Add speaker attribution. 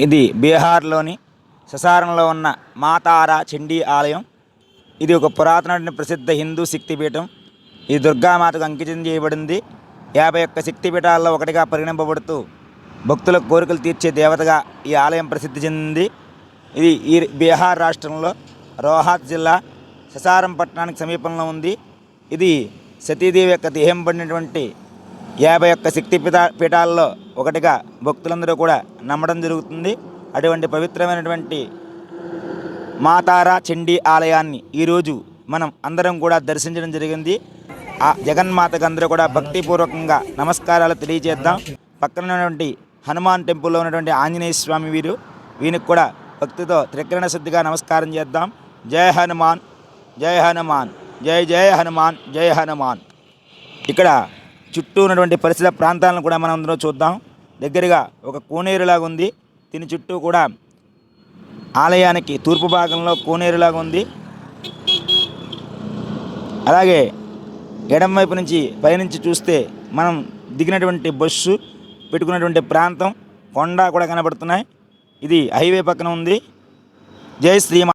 Speaker 1: ఇది బీహార్లోని ససారంలో ఉన్న మాతారా చండీ ఆలయం. ఇది ఒక పురాతన ప్రసిద్ధ హిందూ శక్తిపీఠం. ఇది దుర్గామాతకు అంకితం చేయబడింది. యాభై ఒక్క శక్తిపీఠాల్లో ఒకటిగా పరిగణింపబడుతూ భక్తుల కోరికలు తీర్చే దేవతగా ఈ ఆలయం ప్రసిద్ధి చెందింది. ఇది ఈ బీహార్ రాష్ట్రంలో రోహాత్ జిల్లా ససారం పట్టణానికి సమీపంలో ఉంది. ఇది సతీదేవి యొక్క దేహం పడినటువంటి యాభై ఒక్క శక్తి పీఠ పీఠాల్లో ఒకటిగా భక్తులందరూ కూడా నమ్మడం జరుగుతుంది. అటువంటి పవిత్రమైనటువంటి మాతారా చండీ ఆలయాన్ని ఈరోజు మనం అందరం కూడా దర్శించడం జరిగింది. ఆ జగన్మాతకు అందరూ కూడా భక్తిపూర్వకంగా నమస్కారాలు తెలియజేద్దాం. పక్కన ఉన్నటువంటి హనుమాన్ టెంపుల్లో ఉన్నటువంటి ఆంజనేయ స్వామి వీరు వీనికి కూడా భక్తితో త్రికరణ శుద్ధిగా నమస్కారం చేద్దాం. జయ హనుమాన్ జయ హనుమాన్ జయ జయ హనుమాన్ జయ హనుమాన్. ఇక్కడ చుట్టూ ఉన్నటువంటి పరిసర ప్రాంతాలను కూడా మనం అందరం చూద్దాం. దగ్గరగా ఒక కోనేరులాగా ఉంది. దీని చుట్టూ కూడా ఆలయానికి తూర్పు భాగంలో కోనేరులాగా ఉంది. అలాగే ఎడం వైపు నుంచి పైనుంచి చూస్తే మనం దిగినటువంటి బస్సు పెట్టుకున్నటువంటి ప్రాంతం కొండ కూడా కనబడుతున్నాయి. ఇది హైవే పక్కన ఉంది. జై శ్రీమా